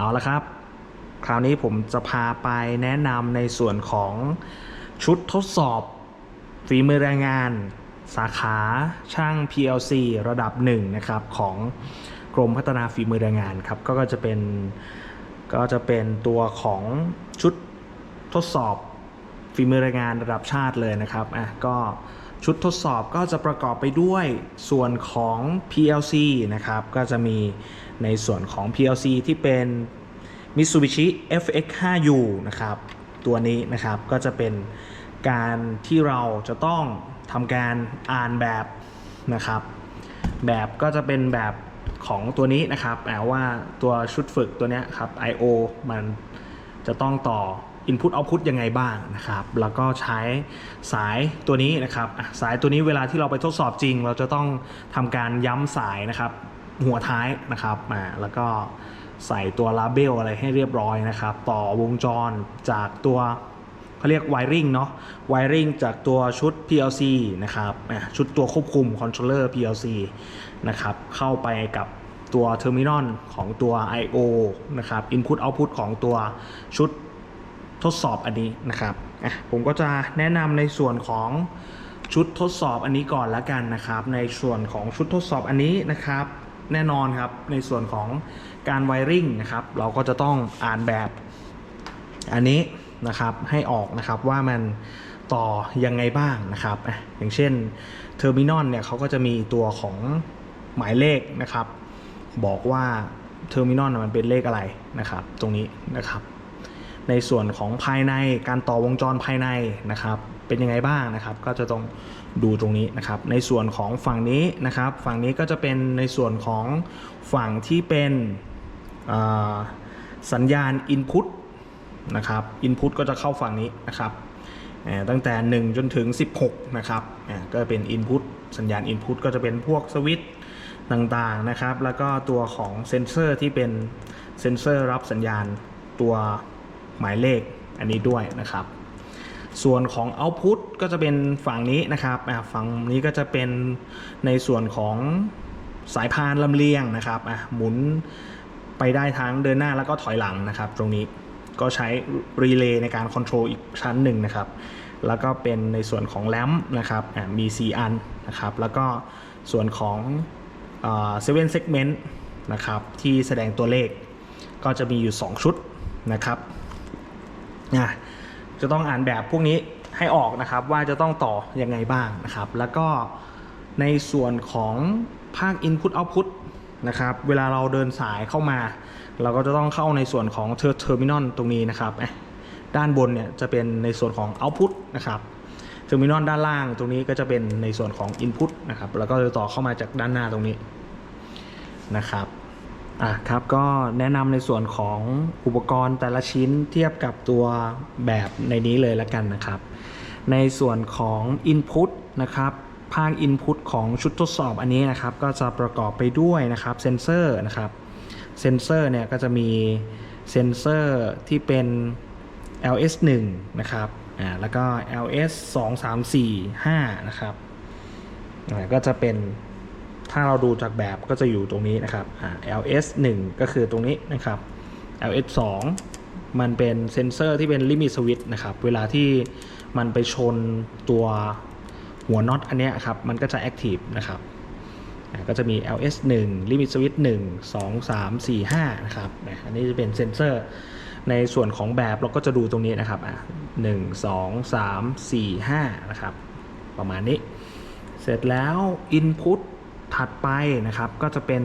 เอาละครับ คราวนี้ผมจะพาไปแนะนำในส่วนของชุดทดสอบฝีมือแรงงาน สาขาช่าง PLC ระดับหนึ่งนะครับของกรมพัฒนาฝีมือแรงงานครับก็จะเป็นก็จะเป็นตัวของชุดทดสอบฝีมือแรงงานระดับชาติเลยนะครับอะก็ ชุดทดสอบก็จะประกอบไปด้วยส่วนของ PLC นะครับ ก็จะมีในส่วนของ PLC ที่เป็น Mitsubishi FX5U นะครับ ตัวนี้นะครับก็จะเป็นการที่เราจะต้องทำการอ่านแบบนะครับ แบบก็จะเป็นแบบของตัวนี้นะครับแปลว่าตัวชุดฝึกตัวนี้ครับ I/O มันจะต้องต่อ Input Output ยังไงบ้างนะครับ แล้วก็ใช้สายตัวนี้นะครับสายตัวนี้เวลาที่เราไปทดสอบจริง เราจะต้องทำการย้ำสายนะครับหัวท้ายนะครับอ่าแล้วก็ใส่ตัวลาเบลอะไรให้เรียบร้อยนะครับ ต่อวงจรจากตัวเขาเรียกไวริงเนาะไวริงจากตัวชุด PLC นะครับชุดตัวควบคุมคอนโทรลเลอร์ PLC นะครับเข้าไปกับตัวเทอร์มินอลของตัว I/O นะครับ Input Output ของตัวชุด ทดสอบอันนี้นะครับอะผมก็จะแนะนำในส่วนของชุดทดสอบอันนี้ก่อนละกันนะครับ ในส่วนของชุดทดสอบอันนี้นะครับ แน่นอนครับในส่วนของการไวริงนะครับ เราก็จะต้องอ่านแบบอันนี้นะครับให้ออกนะครับว่ามันต่อยังไงบ้างนะครับ อย่างเช่นเทอร์มินอลเนี่ยเขาก็จะมีตัวของหมายเลขนะครับ บอกว่าเทอร์มินอลมันเป็นเลขอะไรนะครับ ตรงนี้นะครับ ในส่วนของภายในการต่อวงจรภายในนะครับ เป็นยังไงบ้างนะครับ ก็จะต้องดูตรงนี้นะครับ ในส่วนของฝั่งนี้นะครับ ฝั่งนี้ก็จะเป็นในส่วนของฝั่งที่เป็นสัญญาณ Input นะครับ Input ก็จะเข้าฝั่งนี้นะครับตั้งแต่ 1 จนถึง 16 นะครับก็เป็น Input สัญญาณ Input ก็จะเป็นพวกสวิตช์ต่างๆนะครับ แล้วก็ตัวของเซนเซอร์ที่เป็นเซนเซอร์รับสัญญาณตัว หมายเลขอันนี้ด้วยนะครับ ส่วนของ Output ก็จะเป็นฝั่งนี้นะครับฝั่งนี้ก็จะเป็นในส่วนของสายพานลำเลียงนะครับหมุนไปได้ทั้งเดินหน้าแล้วก็ถอยหลังนะครับ ตรงนี้ก็ใช้รีเลย์ในการคอนโทรลอีกชั้นหนึ่งนะครับ แล้วก็เป็นในส่วนของแลมนะครับมี 4 อันนะครับ แล้วก็ส่วนของเซเว่นเซกเมนต์นะครับที่แสดงตัวเลขก็จะมีอยู่ 2 ชุดนะครับ นะจะต้องอ่านแบบพวกนี้ให้ออกนะครับว่าจะต้องต่อยังไงบ้างนะครับ แล้วก็ในส่วนของภาค Input Output นะครับเวลาเราเดินสายเข้ามา เราก็จะต้องเข้าในส่วนของเทอร์มินอลตรงนี้นะครับด้านบนเนี่ยจะเป็นในส่วนของ Output นะครับเทอร์มินอลด้านล่างตรงนี้ก็จะเป็นในส่วนของ Input นะครับแล้วก็จะต่อเข้ามาจากด้านหน้าตรงนี้นะครับ อะครับก็แนะนำในส่วนของอุปกรณ์แต่ละชิ้นเทียบกับตัวแบบในนี้เลยละกันนะครับ ในส่วนของ Input นะครับภาค Input ของชุดทดสอบอันนี้นะครับ ก็จะประกอบไปด้วยนะครับเซนเซอร์นะครับเซนเซอร์เนี่ยก็จะมีเซนเซอร์ที่เป็น LS1 นะครับอ่าแล้วก็ LS 2 3 4 5นะครับอ่าก็จะเป็น ถ้าเราดูจากแบบก็จะอยู่ตรงนี้นะครับ LS 1 ก็คือตรงนี้นะครับ LS 2 มันเป็นเซนเซอร์ที่เป็นลิมิตสวิตช์นะครับ เวลาที่มันไปชนตัวหัวน็อตอันเนี้ยครับ มันก็จะแอคทีฟนะครับ ก็จะมี LS 1 Limit Switch 1 2 3 4 5 นะครับ อันนี้จะเป็นเซนเซอร์ ในส่วนของแบบเราก็จะดูตรงนี้นะครับอะ1 2 3 4 5 นะครับ ประมาณนี้ เสร็จแล้ว Input ถัดไปนะครับก็จะเป็น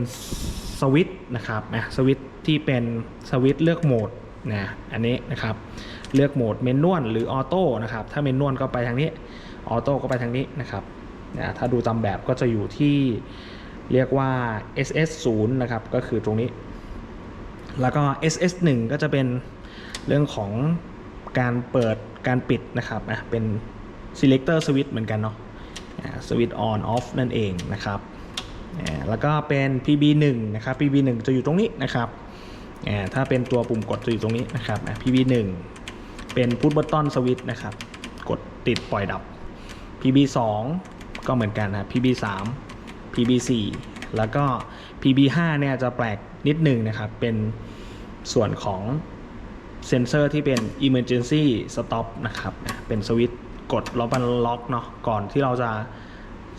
สวิต์นะครับนะสวิต์ที่เป็นสวิต์เลือกโหมดนะอันนี้นะครับเลือกโหมดเมนนวลหรือออโต้นะครับถ้าเมนนวลก็ไปทางนี้ออโต้ก็ไปทางนี้นะครับนะถ้าดูตามแบบก็จะอยู่ที่เรียกว่า SS 0 นะครับก็คือตรงนี้ แล้วก็ SS 1 ก็จะเป็นเรื่องของการเปิดการปิดนะครับอะเป็น selector switch เหมือนกันเนาะสวิตช์ on off นั่นเองนะครับ แล้วก็เป็น PB1 นะครับ PB1 จะอยู่ตรงนี้นะครับถ้าเป็นตัวปุ่มกดจะอยู่ตรงนี้นะครับ PB1 เป็น push button switch นะครับ กดติดปล่อยดับ PB2 ก็เหมือนกันนะ PB3 PB4 แล้วก็ PB5 เนี่ยจะแปลกนิดหนึงนะครับ เป็นส่วนของเซนเซอร์ที่เป็น emergency stop นะครับ เป็นสวิตช์กดแล้วมันล็อกเนาะ ก่อนที่เราจะ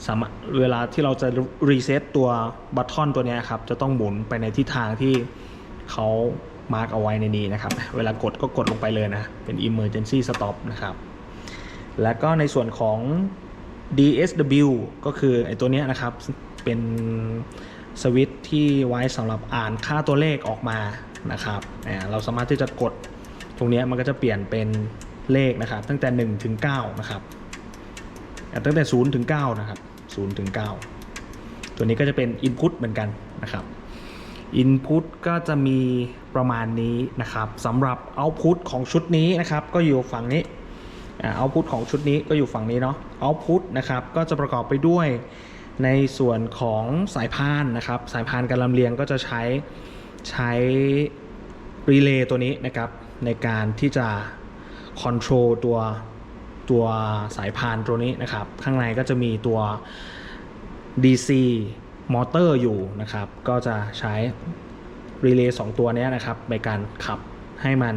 สามารถเวลาที่เราจะรีเซ็ตตัวบัตทอนตัวนี้ครับ จะต้องหมุนไปในทิศทางที่เขามาร์กเอาไว้ในนี้นะครับ เวลากดก็กดลงไปเลยนะ เป็น emergency stop นะครับ แล้วก็ในส่วนของ DSW ก็คือไอ้ตัวนี้นะครับ เป็นสวิตช์ที่ไว้สำหรับอ่านค่าตัวเลขออกมานะครับ เราสามารถที่จะกดตรงนี้มันก็จะเปลี่ยนเป็นเลขนะครับ ตั้งแต่ 1 ถึง 9 นะครับ ตั้งแต่0ถึง9นะครับ0ถึง9ตัวนี้ก็จะเป็น Input เหมือนกันนะครับ Input ก็จะมีประมาณนี้นะครับสำหรับ Output ของชุดนี้นะครับ ก็อยู่ฝั่งนี้เอาพุทของชุดนี้ก็อยู่ฝั่งนี้เนาะเอาพุทนะครับก็จะประกอบไปด้วยในส่วนของสายพานนะครับ สายพานการลำเลียงก็จะใช้ใช้รีเลย์ตัวนี้นะครับในการที่จะคอนโทรลตัว ตัวสายพานตัวนี้นะครับ ข้างในก็จะมีตัว DC มอเตอร์อยู่นะครับ ก็จะใช้รีเลย์สองตัวนี้นะครับในการขับให้มัน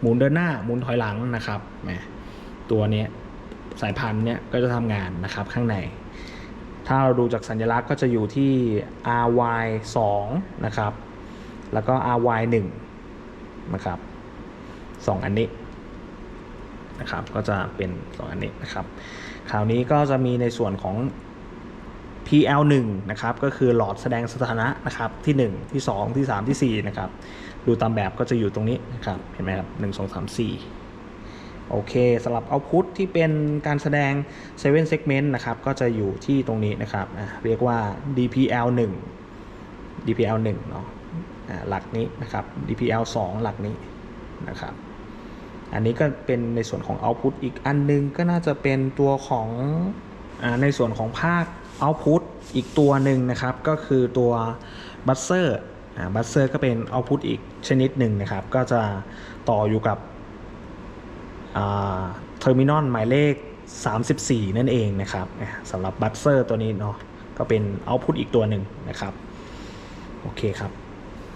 หมุนเดินหน้าหมุนถอยหลังนะครับแหมตัวนี้สายพันธุ์เนี้ยก็จะทำงานนะครับข้างใน ถ้าเราดูจากสัญลักษณ์ก็จะอยู่ที่ RY 2นะครับ แล้วก็ RY 1นะครับสองอันนี้ นะครับก็จะเป็น2อันนี้นะครับคราวนี้ก็จะมีในส่วนของ PL 1 นะครับก็คือหลอดแสดงสถานะนะครับที่ 1 ที่ 2 ที่ 3 ที่ 4 นะครับ ดูตามแบบก็จะอยู่ตรงนี้นะครับเห็นไหมครับ1 2 3 4 โอเคสำหรับ output ที่เป็นการแสดง 7 segment นะครับก็จะอยู่ที่ตรงนี้นะครับเรียกว่า DPL 1 DPL 1 เนาะอะหลักนี้นะครับ DPL 2 หลักนี้นะครับ อันนี้ก็เป็นในส่วนของ output อีกอันนึงก็น่าจะเป็นตัวของอในส่วนของภาค output อีกตัวหนึ่งนะครับ ก็คือตัว buzzer อ่า buzzer ก็เป็น output อีกชนิดหนึ่งนะครับ ก็จะต่ออยู่กับเทอร์มินอลหมายเลข 34 นั่นเองนะครับสำหรับบัตเซอร์ตัวนี้เนาะก็เป็นเอาพุตอีกตัวหนึ่งนะครับ โอเคครับ